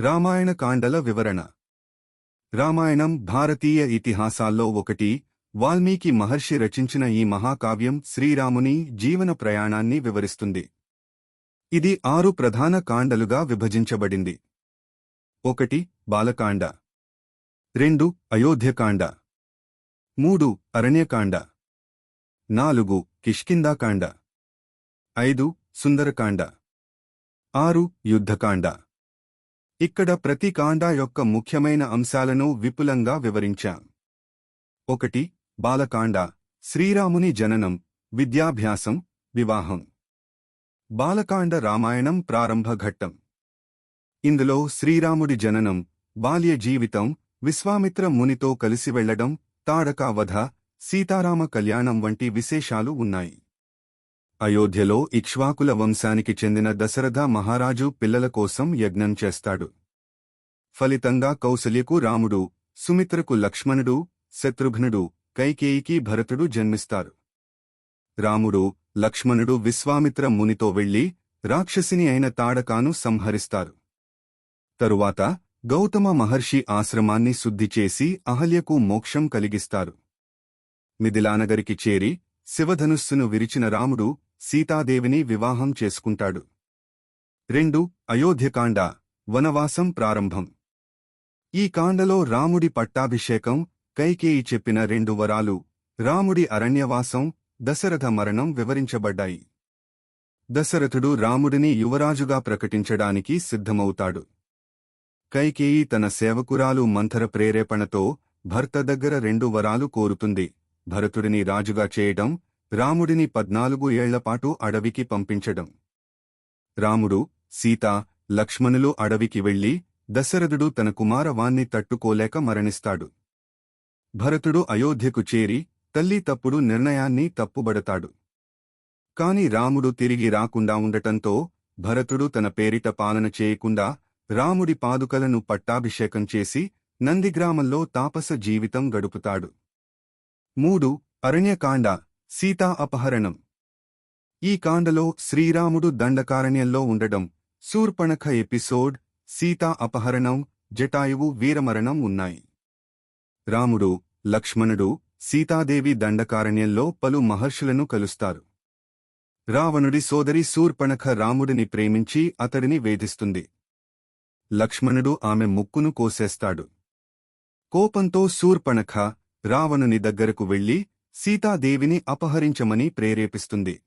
రామాయణ కాండల వివరణ. రామాయణం భారతీయ ఇతిహాసాల్లో ఒకటి వాల్మీకి మహర్షి రచించిన ఈ మహాకావ్యం శ్రీరాముని జీవన ప్రయాణాన్ని వివరిస్తుంది. ఇది ఆరు ప్రధాన కాండలుగా విభజించబడింది. ఒకటి బాలకాండ. రెండు అయోధ్యకాండ. మూడు అరణ్యకాండ. నాలుగు కిష్కిందాకాండ ఐదు సుందరకాండ. ఆరు యుద్ధకాండ. ఇక్కడ ప్రతి కాండ యొక్క ముఖ్యమైన అంశాలను విపులంగా వివరించాం. ఒకటి బాలకాండ శ్రీరాముని జననం విద్యాభ్యాసం వివాహం. బాలకాండ రామాయణం ప్రారంభ ఘట్టం. ఇందులో శ్రీరాముడి జననం బాల్య జీవితం విశ్వామిత్ర మునితో కలిసి వెళ్ళడం తాడకా వధ సీతారామ కళ్యాణం వంటి విశేషాలు ఉన్నాయి. అయోధ్యలో ఇక్ష్వాకుల వంశానికి చెందిన దశరథ మహారాజు పిల్లల కోసం యజ్ఞం చేస్తాడు. ఫలితంగా కౌసల్యకు రాముడు సుమిత్రకు లక్ష్మణుడు శత్రుఘ్నుడు కైకేయికి భరతుడు జన్మిస్తారు. రాముడు లక్ష్మణుడు విశ్వామిత్ర మునితో వెళ్ళి రాక్షసిని అయిన తాడకాను సంహరిస్తారు. తరువాత గౌతమ మహర్షి ఆశ్రమాన్ని శుద్ధి చేసి అహల్యకు మోక్షం కలిగిస్తారు. మిథిలానగరికి చేరి శివధనుస్సును విరిచిన రాముడు సీతాదేవిని వివాహం చేసుకుంటాడు. రెండు అయోధ్యకాండ వనవాసం ప్రారంభం. ఈ కాండలో రాముడి పట్టాభిషేకం కైకేయి చెప్పిన రెండు వరాలు రాముడి అరణ్యవాసం దశరథ మరణం వివరించబడ్డాయి. దశరథుడు రాముడిని యువరాజుగా ప్రకటించడానికి సిద్ధమవుతాడు. కైకేయి తన సేవకురాలు మంథర ప్రేరేపణతో భర్త దగ్గర రెండు వరాలు కోరుతుంది. భరతుడిని రాజుగా చేయడం రాముడిని పద్నాలుగు ఏళ్ళపాటు అడవికి పంపించడం. రాముడు సీత లక్ష్మణులు అడవికి వెళ్ళి దశరథుడు తన కుమారవాన్ని తట్టుకోలేక మరణిస్తాడు. భరతుడు అయోధ్యకు చేరి తల్లి తప్పుడు నిర్ణయాన్ని తప్పుబడతాడు. కాని రాముడు తిరిగి రాకుండా ఉండటంతో భరతుడు తన పేరిట పాలన చేయకుండా రాముడి పాదుకలను పట్టాభిషేకం చేసి నందిగ్రామంలో తాపస జీవితం గడుపుతాడు. మూడు అరణ్యకాండ సీతా అపహరణం. ఈ కాండలో శ్రీరాముడు దండకారణ్యంలో ఉండడం శూర్పణఖ ఎపిసోడ్ సీతా అపహరణం జటాయువు వీరమరణం ఉన్నాయి. రాముడు లక్ష్మణుడు సీతాదేవి దండకారణ్యంలో పలు మహర్షులను కలుస్తారు. రావణుడి సోదరి శూర్పణఖ రాముడిని ప్రేమించి అతడిని వేధిస్తుంది. లక్ష్మణుడు ఆమె ముక్కును కోసేస్తాడు. కోపంతో శూర్పణఖ రావణుని దగ్గరకు వెళ్ళి సీతాదేవిని అపహరించమని ప్రేరేపిస్తుంది.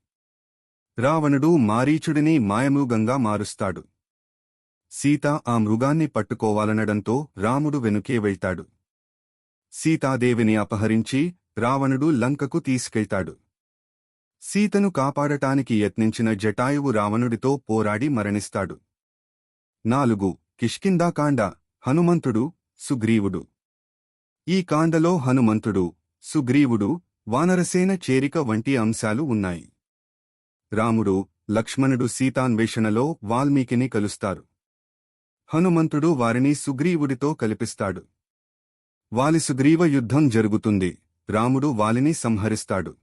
రావణుడు మారీచుడిని మాయమృగంగా మారుస్తాడు. సీత ఆ మృగాన్ని పట్టుకోవాలనడంతో రాముడు వెనుకే వెళ్తాడు. సీతాదేవిని అపహరించి రావణుడు లంకకు తీసుకెళ్తాడు. సీతను కాపాడటానికి యత్నించిన జటాయువు రావణుడితో పోరాడి మరణిస్తాడు. నాలుగు. కిష్కిందాకాండ హనుమంతుడు సుగ్రీవుడు. ఈ కాండలో హనుమంతుడు సుగ్రీవుడు వానరసేన చేరిక వంటి అంశాలు ఉన్నాయి. రాముడు లక్ష్మణుడు సీతాన్వేషణలో వాల్మీకిని కలుస్తారు. హనుమంతుడు వారిని సుగ్రీవుడితో కల్పిస్తాడు. వాలి సుగ్రీవ యుద్ధం జరుగుతుంది. రాముడు వాలిని సంహరిస్తాడు.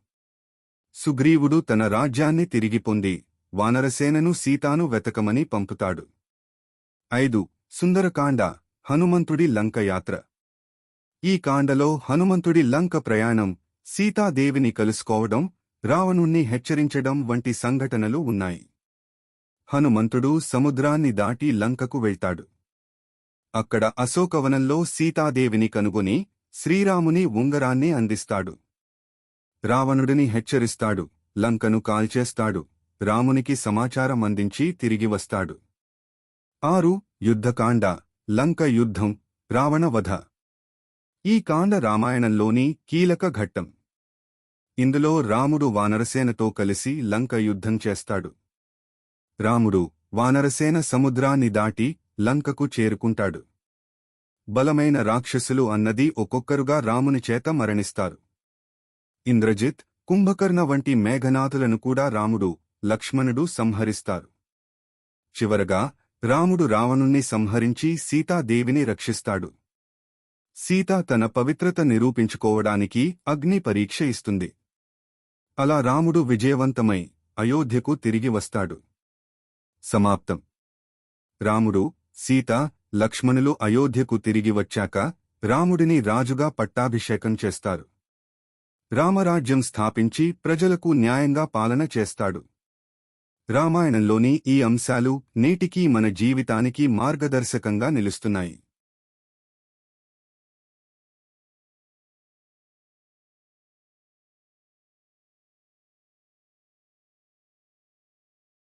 సుగ్రీవుడు తన రాజ్యాన్ని తిరిగి పొంది వానరసేనను సీతాను వెతకమని పంపుతాడు. ఐదు సుందరకాండ హనుమంతుడి లంక యాత్ర. ఈ కాండలో హనుమంతుడి లంక ప్రయాణం సీతాదేవిని కలుసుకోవడం రావణుణ్ణి హెచ్చరించడం వంటి సంఘటనలు ఉన్నాయి. హనుమంతుడు సముద్రాన్ని దాటి లంకకు వెళ్తాడు. అక్కడ అశోకవనంలో సీతాదేవిని కనుగొని శ్రీరాముని ఉంగరాన్ని అందిస్తాడు. రావణుడిని హెచ్చరిస్తాడు లంకను కాల్చేస్తాడు రామునికి సమాచారం అందించి తిరిగి వస్తాడు. ఆరు యుద్ధకాండ లంక యుద్ధం రావణవధ. ఈ కాండ రామాయణంలోని కీలక ఘట్టం. ఇందులో రాముడు వానరసేనతో కలిసి లంక యుద్ధం చేస్తాడు. రాముడు వానరసేన సముద్రాన్ని దాటి లంకకు చేరుకుంటాడు. బలమైన రాక్షసులు అన్నది ఒక్కొక్కరుగా రాముని చేత మరణిస్తారు. ఇంద్రజిత్ కుంభకర్ణ వంటి మేఘనాథులను కూడా రాముడు లక్ష్మణుడు సంహరిస్తారు. చివరగా రాముడు రావణుణ్ణి సంహరించి సీతాదేవిని రక్షిస్తాడు. సీత తన పవిత్రత నిరూపించుకోవడానికి అగ్ని పరీక్ష ఇస్తుంది. అలా రాముడు విజయవంతమై అయోధ్యకు తిరిగి వస్తాడు. సమాప్తం. రాముడు సీత లక్ష్మణులు అయోధ్యకు తిరిగి వచ్చాక రాముడిని రాజుగా పట్టాభిషేకం చేస్తారు. రామరాజ్యం స్థాపించి ప్రజలకు న్యాయంగా పాలన చేస్తాడు. రామాయణంలోని ఈ అంశాలు నేటికీ మన జీవితానికి మార్గదర్శకంగా నిలుస్తున్నాయి.